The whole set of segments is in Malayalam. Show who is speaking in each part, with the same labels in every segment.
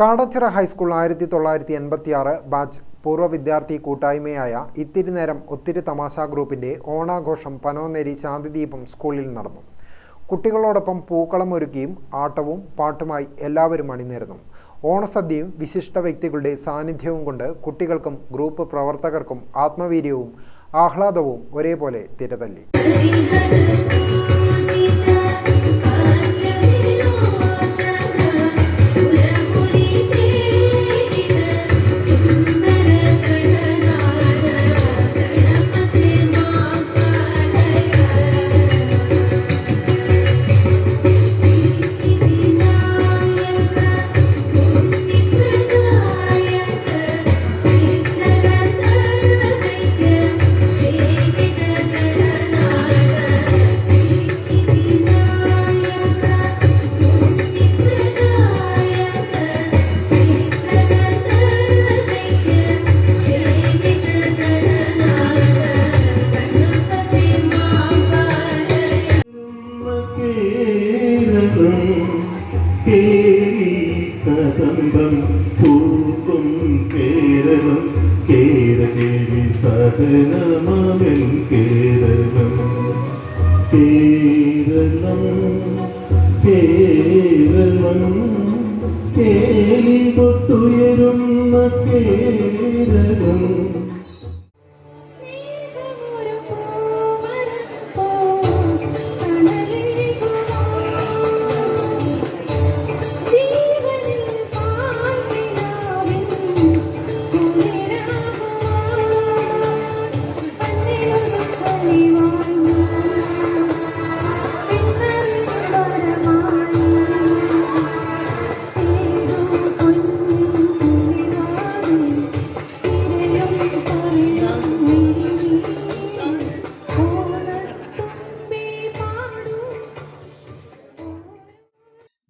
Speaker 1: കാടച്ചിറ ഹൈസ്കൂൾ ആയിരത്തി തൊള്ളായിരത്തി എൺപത്തി ആറ് ബാച്ച് പൂർവ വിദ്യാർത്ഥി കൂട്ടായ്മയായ ഇത്തിരി നേരം ഒത്തിരി തമാശ ഗ്രൂപ്പിന്റെ ഓണാഘോഷം പനോന്നേരി ശാന്തിദീപം സ്കൂളിൽ നടന്നു. കുട്ടികളോടൊപ്പം പൂക്കളം ഒരുക്കിയും ആട്ടവും പാട്ടുമായി എല്ലാവരും അണിനിരന്നു. ഓണസദ്യയും വിശിഷ്ട വ്യക്തികളുടെ സാന്നിധ്യവും കൊണ്ട് കുട്ടികൾക്കും ഗ്രൂപ്പ് പ്രവർത്തകർക്കും ആത്മവീര്യവും ആഹ്ലാദവും ഒരേപോലെ തിരതല്ലി.
Speaker 2: കേരളം പൂക്കും കേരളം. കേരളേവി സഹനമവൻ കേരളം. കേരളം കേരളം. കേളി പൊട്ടുയരുന്ന കേരളം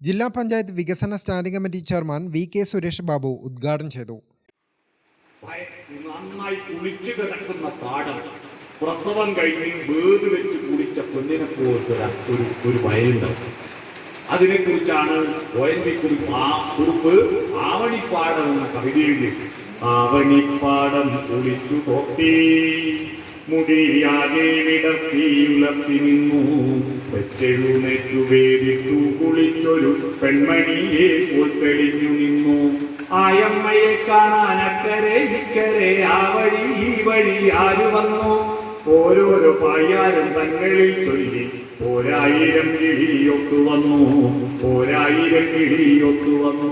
Speaker 1: ജില്ലാ പഞ്ചായത്ത് വികസന standing committee chairman V K Suresh Babu ഉദ്ഘാടനം ചെയ്തു.
Speaker 3: നന്നായി കുളിച്ചു കിടക്കുന്ന പാടം പ്രസവം കഴിഞ്ഞ് വേദ് വെച്ച് കുളിച്ച പെണ്ണിനെ പോലത്തെ ഒരു ഒരു വയലുണ്ടാവും അതിനെ കുറിച്ചാണ് ഒ എൻ വി കുറിപ്പ് ആവണിപ്പാടം എന്ന കവിതയിൽ ആവണിപ്പാടം കുളിച്ചു തൊട്ടി മുടിയാകെ വിടർത്തി ഉലർത്തി നിന്നു. വെച്ചെഴുന്നേറ്റു വേദിത്തു കുളിച്ചൊരു പെൺമണിയെ ഉൾപ്പെടിഞ്ഞു നിന്നു. ആയമ്മയെ കാണാൻ അക്കരെ ഇക്കരെ ആ വഴി ഈ വഴി ആര് വന്നു? ഓരോരോ പായാരും തങ്ങളിൽ ചൊല്ലി. ഓരായിരം കിഴിയൊത്തു വന്നു. ഓരായിരം കിഴിയൊത്തു വന്നു.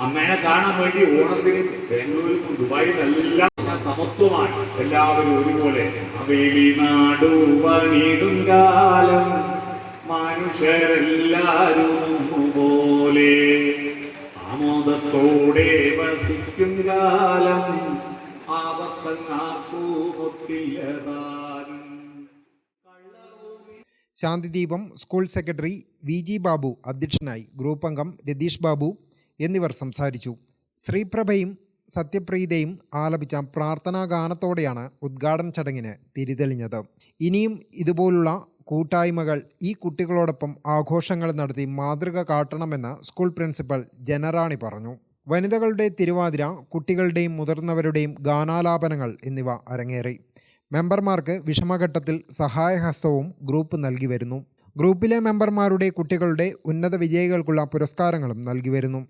Speaker 3: അമ്മേനെ കാണാൻ വേണ്ടി ഓണത്തിന് ബാംഗ്ലൂരിലും സമത്വമാണ് എല്ലാവരും ഒരുപോലെ പണിടും കാലം. മനുഷ്യരെല്ലാരും പോലെ ആമോദത്തോടെ വസിക്കും കാലം.
Speaker 1: Shanthideepam school secretary V G Babu അധ്യക്ഷനായി ഗ്രൂപ്പ് അംഗം രതീഷ് ബാബു എന്നിവർ സംസാരിച്ചു. ശ്രീപ്രഭയും സത്യപ്രീതയും ആലപിച്ച പ്രാർത്ഥനാ ഗാനത്തോടെയാണ് ഉദ്ഘാടന ചടങ്ങിന് തിരിതെളിഞ്ഞത്. ഇനിയും ഇതുപോലുള്ള കൂട്ടായ്മകൾ ഈ കുട്ടികളോടൊപ്പം ആഘോഷങ്ങൾ നടത്തി മാതൃക കാട്ടണമെന്ന് സ്കൂൾ പ്രിൻസിപ്പൽ ജനറാണി പറഞ്ഞു. വനിതകളുടെ തിരുവാതിര കുട്ടികളുടെയും മുതിർന്നവരുടെയും ഗാനാലാപനങ്ങൾ എന്നിവ അരങ്ങേറി. മെമ്പർമാർക്ക് വിഷമഘട്ടത്തിൽ സഹായഹസ്തവും ഗ്രൂപ്പ് നൽകി വരുന്നു. ഗ്രൂപ്പിലെ മെമ്പർമാരുടെ കുട്ടികളുടെ ഉന്നത വിജയികൾക്കുള്ള പുരസ്കാരങ്ങളും നൽകി വരുന്നു.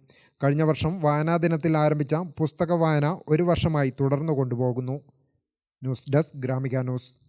Speaker 1: കഴിഞ്ഞ വർഷം വായനാ ദിനത്തിൽ ആരംഭിച്ച പുസ്തക വായന ഒരു വർഷമായി തുടർന്നു കൊണ്ടുപോകുന്നു. News desk Gramika news.